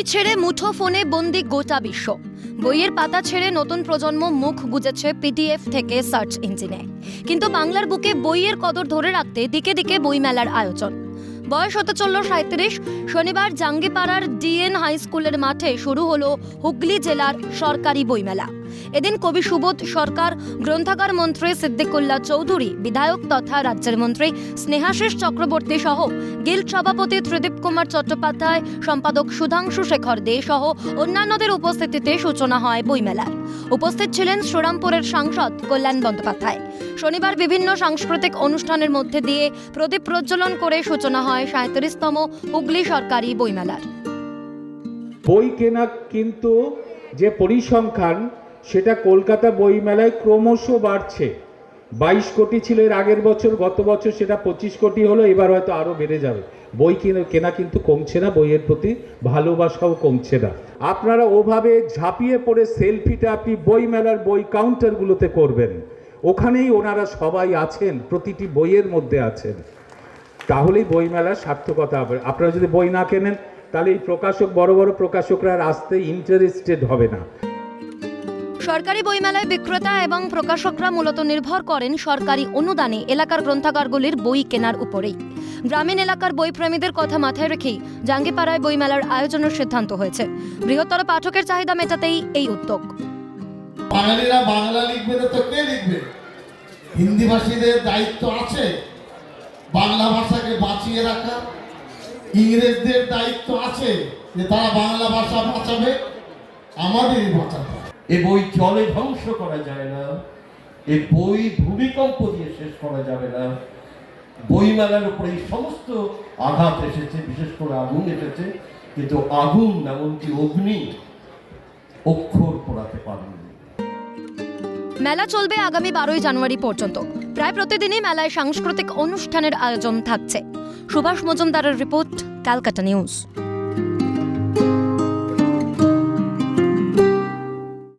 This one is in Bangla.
বই ছেড়ে মুঠো ফোনে বন্দি গোটা বিশ্ব। বইয়ের পাতা ছেড়ে নতুন প্রজন্ম মুখ গুজেছে পিডিএফ থেকে সার্চ ইঞ্জিনে। কিন্তু বাংলার বুকে বইয়ের কদর ধরে রাখতে দিকে দিকে বইমেলার আয়োজন। বয়স হতে চলল সাঁত্রিশ শনিবার জাঙ্গিপাড়ার ডিএন হাই স্কুলের মাঠে শুরু হলো হুগলি জেলার সরকারি বইমেলা। এদিন কবি সুবোধ সরকার, গ্রন্থাগার মন্ত্রী সিদ্দিকুল্লাহ চৌধুরী, বিধায়ক তথা রাজ্যের মন্ত্রী স্নেহাশিস চক্রবর্তী সহ গিল্ড সভাপতি ত্রিদীপ কুমার চট্টোপাধ্যায়, সম্পাদক সুধাংশু শেখর দে সহ অন্যান্যদের উপস্থিতিতে সূচনা হয় বইমেলার। উপস্থিত ছিলেন শ্রীরামপুরের সাংসদ কল্যাণ বন্দ্যোপাধ্যায়। শনিবার বিভিন্ন সাংস্কৃতিক অনুষ্ঠানের মধ্যে দিয়ে প্রদীপ প্রজ্বলন করে সূচনা হয় সাঁত্রিশতম হুগলি সরকারি বইমেলার। বই কেনা কিন্তু যে পরিসংখ্যান সেটা কলকাতা বইমেলায় ক্রমশ বাড়ছে। বাইশ কোটি ছিল এর আগের বছর, গত বছর সেটা পঁচিশ কোটি হলো, এবার হয়তো আরও বেড়ে যাবে। বই কেনা কেনা কিন্তু কমছে না, বইয়ের প্রতি ভালোবাসাও কমছে না। আপনারা ওভাবে ঝাঁপিয়ে পড়ে সেলফিটা আপনি বইমেলার বই কাউন্টারগুলোতে করবেন। ওখানেই ওনারা সবাই আছেন, প্রতিটি বইয়ের মধ্যে আছেন। তাহলেই বইমেলার সার্থকতা হবে। আপনারা যদি বই না কেনেন, তাহলে এই প্রকাশক, বড় বড় প্রকাশকরা আসতে ইন্টারেস্টেড হবে না। সরকারি বইমেলায় বিক্রেতা এবং প্রকাশকরা মূলত নির্ভর করেন সরকারি অনুদানে এলাকার গ্রন্থাগারগুলির বই কেনার উপরেই। গ্রামীণ এলাকার বই প্রেমীদের কথা মাথায় রেখেই জাঙ্গিপাড়ায় বইমেলার আয়োজনের সিদ্ধান্ত হয়েছে। বৃহত্তর পাঠকের চাহিদা মেটাতেই এই উদ্যোগ। বাঙালিরা বাংলা লিখবে না তো কে লিখবে? হিন্দি ভাষীদের দায়িত্ব আছে। বাংলা ভাষাকে বাঁচিয়ে রাখা। ইংরেজদের দায়িত্ব আছে যে তারা বাংলা ভাষা বাঁচাবে, আমাদেরই বাঁচাতে হবে। এ বই জলে ধ্বংস করা যায় না। এ বই ভূমিকম্প দিয়ে শেষ করা যাবে না। বইমেলার উপরে এই সমস্ত আঘাত এসেছে, বিশেষ করে আগুন এসেছে। কিন্তু আগুন এমনকি অগ্নি অক্ষর পোড়াতে পারেনি। মেলা চলবে আগামী বারোই জানুয়ারি পর্যন্ত। প্রায় প্রতিদিনই মেলায় সাংস্কৃতিক অনুষ্ঠানের আয়োজন থাকছে। সুভাষ মজুমদারের রিপোর্ট, ক্যালকাটা নিউজ।